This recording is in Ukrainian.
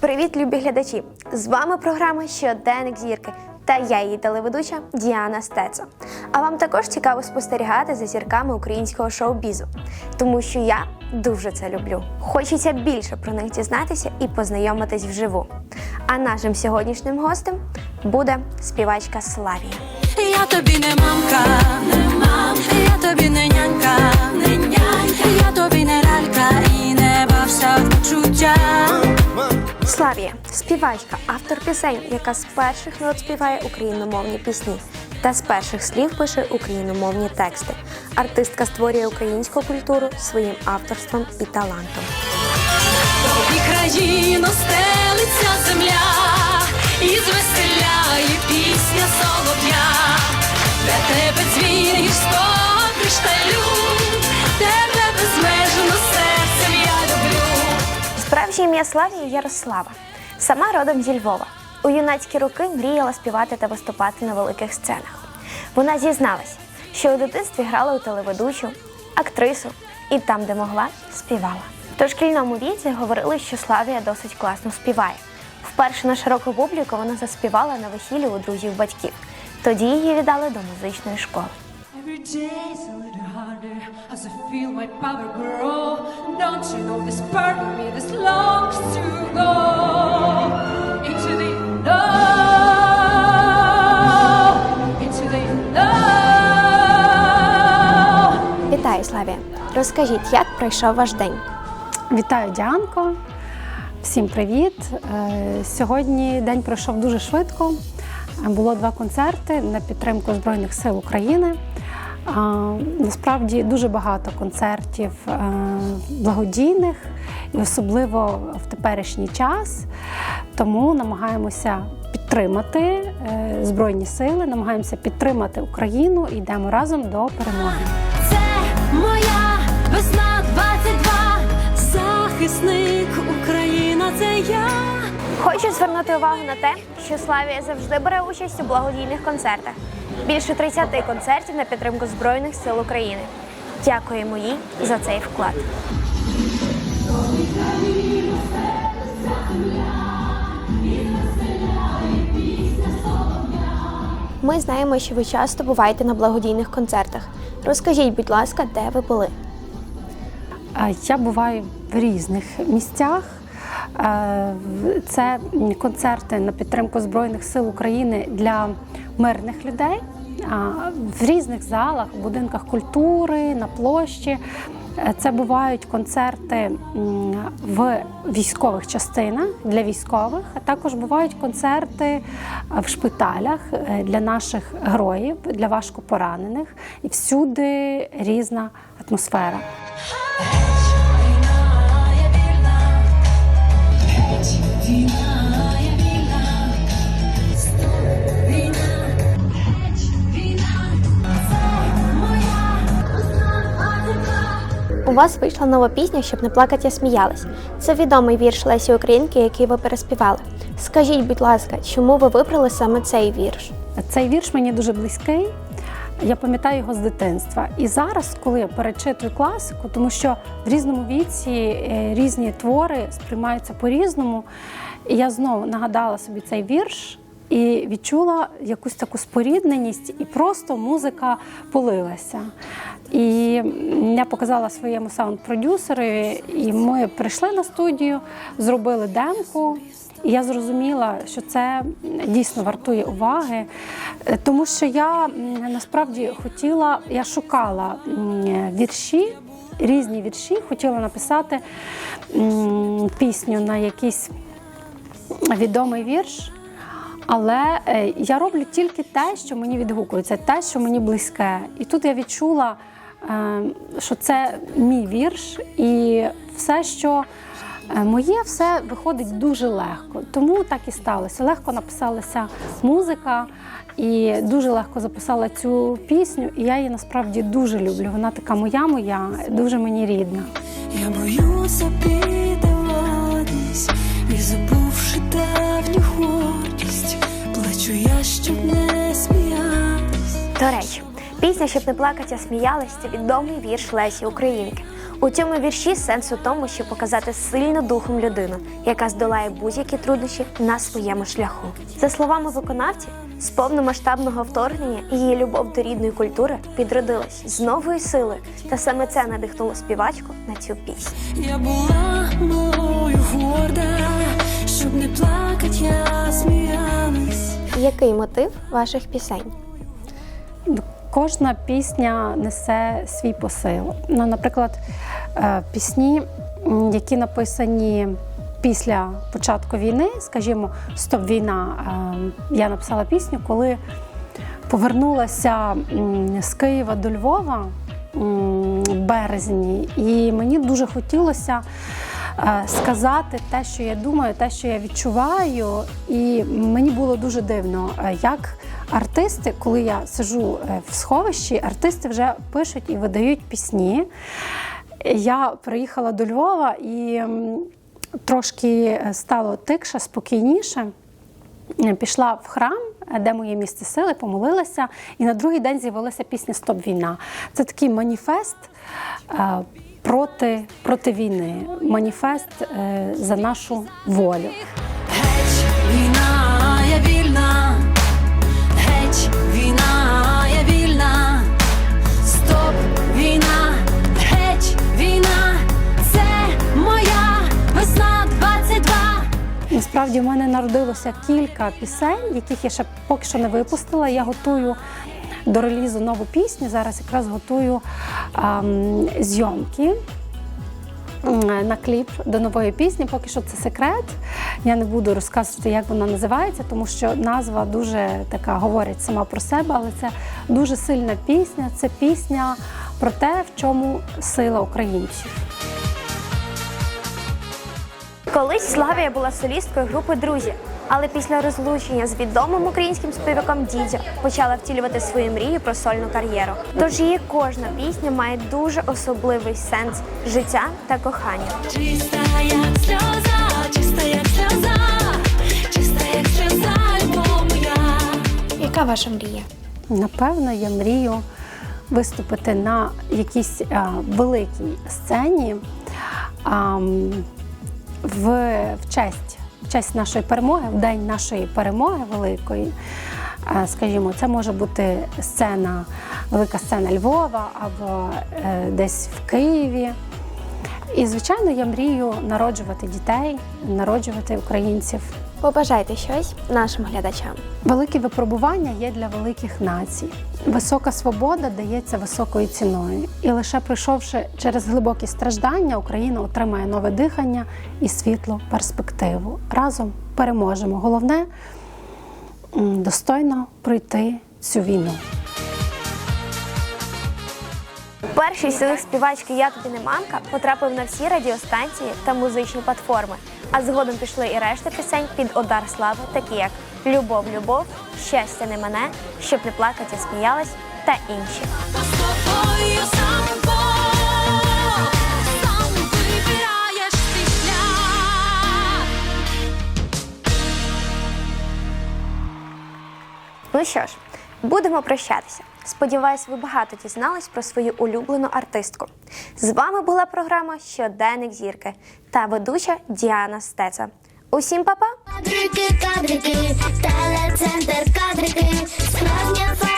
Привіт, любі глядачі! З вами програма Щоденник зірки та я її телеведуча Діана Стецо. А вам також цікаво спостерігати за зірками українського шоу-бізу, тому що я дуже це люблю. Хочеться більше про них дізнатися і познайомитись вживу. А нашим сьогоднішнім гостем буде співачка Славія. Я тобі не мамка, не мамка, я тобі не нянька, не нянька, я тобі не лялька і не бався в почуття. Славія співачка, автор пісень, яка з перших нот співає україномовні пісні та з перших слів пише україномовні тексти. Артистка створює українську культуру своїм авторством і талантом. Тобі країну стелиться Справжнє ім'я Славії Ярослава. Сама родом зі Львова. У юнацькі роки мріяла співати та виступати на великих сценах. Вона зізналась, що у дитинстві грала у телеведучу, актрису і там, де могла, співала. В дошкільному віці говорили, що Славія досить класно співає. Вперше на широку публіку вона заспівала на весіллі у друзів батьків. Тоді її віддали до музичної школи. Every day's a little harder as I feel my power grow. Don't you know this part of me this longs to go into the unknown, into the unknown. Вітаю, Славія! Розкажіть, як пройшов ваш день? Вітаю, Діанко. Всім привіт. Е, Сьогодні день пройшов дуже швидко. Було два концерти на підтримку Збройних сил України. А, Насправді дуже багато концертів е, благодійних і особливо в теперішній час. Тому намагаємося підтримати е, Збройні сили, намагаємося підтримати Україну і йдемо разом до перемоги. Це моя весна 22, захисник Україна, це я. Хочу звернути увагу на те, що Славія завжди бере участь у благодійних концертах. Більше 30 концертів на підтримку Збройних сил України. Дякуємо їй за цей вклад. Ми знаємо, що ви часто буваєте на благодійних концертах. Розкажіть, будь ласка, де ви були? Я буваю в різних місцях. Е, Це концерти на підтримку Збройних сил України для мирних людей в різних залах, будинках культури, на площі. Е, Це бувають концерти в військових частинах для військових, а також бувають концерти е, в шпиталях для наших героїв, для важкопоранених. І всюди різна атмосфера. У вас вийшла нова пісня, щоб не плакати, я сміялась. Це відомий вірш Лесі Українки, який ви переспівали. Скажіть, будь ласка, чому ви вибрали саме цей вірш? Цей вірш мені дуже близький. Я пам'ятаю його з дитинства. І зараз, коли я перечитую класику, тому що в різному віці е, різні твори сприймаються по-різному. І я знову нагадала собі цей вірш і відчула якусь таку спорідненість, і просто музика полилася. І я показала своєму саунд-продюсерові, і ми прийшли на студію, зробили демку. І я зрозуміла, що це дійсно вартує уваги, Е, тому що я насправді хотіла, я шукала вірші, різні вірші, хотіла написати пісню на якийсь відомий вірш. Але е, я роблю тільки те, що мені відгукується, те, що мені близьке. І тут я відчула, що це мій вірш, і все, що е, моє, все виходить дуже легко. Тому так і сталося. Легко написалася музика, і дуже легко записала цю пісню. І я її насправді дуже люблю. Вона така моя, моя, дуже мені рідна. Я боюся піддаватись і забувши давню гордість, плачу я, щоб не сміятись. До речі, пісня, щоб не плакати, я сміялась, це відомий вірш Лесі Українки. У цьому вірші сенс у тому, щоб показати сильну духом людину, яка здолає будь-які труднощі на своєму шляху. За словами виконавці, з повномасштабного вторгнення її любов до рідної культури підродилась з новою силою, та саме це надихнуло співачку на цю пісню. Я була малою горда, щоб не плакать, я сміялась. Який мотив ваших пісень? Кожна пісня несе свій посил. Ну, наприклад, е, пісні, які написані після початку війни, скажімо, Стоп війна. е, Я написала пісню, коли повернулася з Києва до Львова в березні, і мені дуже хотілося. е, Сказати те, що я думаю, те, що я відчуваю, і мені було дуже дивно, як артисти, коли я сижу е, в сховищі, артисти вже пишуть і видають пісні. Я приїхала до Львова і трошки е, стало тикше, спокійніше. Пішла в храм, е, де моє місце сили, помолилася, і на другий день з'явилася пісня Стоп війна. Це такий маніфест проти, проти війни, маніфест за нашу волю. Насправді в мене народилося кілька пісень, яких я ще поки що не випустила. Я готую до релізу нову пісню. Зараз якраз готую ем, зйомки. На кліп до нової пісні, поки що це секрет. Я не буду розказувати, як вона називається, тому що назва дуже така говорить сама про себе, але це дуже сильна пісня. Це пісня про те, в чому сила українців. Колись Славія була солісткою групи Друзі, але після розлучення з відомим українським співаком Дідзьо почала втілювати свої мрії про сольну кар'єру. Тож її кожна пісня має дуже особливий сенс життя та кохання. Чиста як сльоза, чиста як сльоза, чиста як сльоза, любов моя. Яка ваша мрія? Напевно, я мрію виступити на якійсь а, великій сцені а, в, в честь в честь нашої перемоги, в день нашої перемоги великої. Скажімо, це може бути сцена, велика сцена Львова або е, десь в Києві. І, звичайно, я мрію народжувати дітей, народжувати українців. Побажайте щось нашим глядачам. Великі випробування є для великих націй. Висока свобода дається високою ціною, і лише пройшовши через глибокі страждання, Україна отримає нове дихання і світлу перспективу. Разом переможемо. Головне достойно пройти цю війну. Перший силих співачки Я тобі не мамка потрапив на всі радіостанції та музичні платформи. А згодом пішли і решта пісень під удар слави, такі як Любов, любов, щастя не мене, щоб не плакати, сміялась та інші. Ну що ж, будемо прощатися. Сподіваюсь, ви багато дізнались про свою улюблену артистку. З вами була програма Щоденник зірки та ведуча Діана Стеца. Усім па-па! Кадрики, кадрики, телецентр кадрики, справжня